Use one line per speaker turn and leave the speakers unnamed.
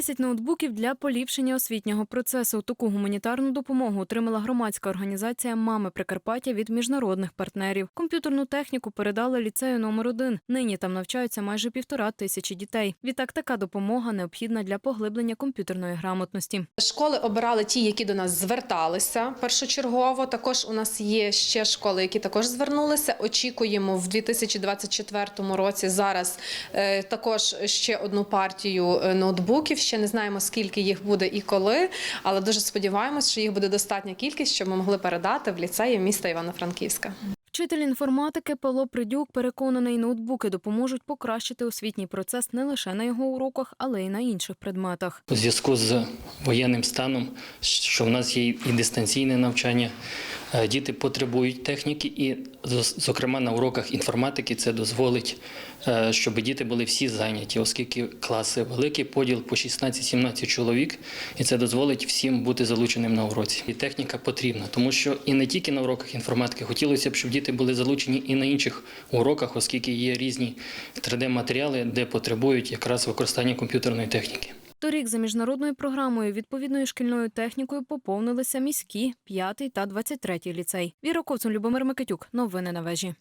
10 ноутбуків для поліпшення освітнього процесу. Таку гуманітарну допомогу отримала громадська організація Мами Прикарпаття від міжнародних партнерів. Комп'ютерну техніку передали ліцею номер 1 Нині там навчаються майже півтора тисячі дітей. Відтак така допомога необхідна для поглиблення комп'ютерної грамотності.
Школи обирали ті, які до нас зверталися першочергово. Також у нас є ще школи, які також звернулися. Очікуємо в 2024 році зараз е, також ще одну партію е, ноутбуків. Ще не знаємо скільки їх буде і коли, але дуже сподіваємось, що їх буде достатня кількість, щоб ми могли передати в ліцеї міста Івано-Франківська.
Вчитель інформатики Павло Придюк переконаний, ноутбуки допоможуть покращити освітній процес не лише на його уроках, але й на інших предметах.
У зв'язку з воєнним станом, що в нас є і дистанційне навчання, діти потребують техніки, і, зокрема, на уроках інформатики це дозволить, е, щоб діти були всі зайняті, оскільки класи великий поділ по 16-17 чоловік, і це дозволить всім бути залученим на уроці. І техніка потрібна, тому що і не тільки на уроках інформатики, хотілося б, щоб діти були залучені і на інших уроках, оскільки є різні 3D-матеріали, де потребують якраз використання комп'ютерної техніки.
Торік за міжнародною програмою відповідною шкільною технікою поповнилися міські 5 та 23 ліцей. Віра Ковцун, Любомир Микитюк. Новини на вежі.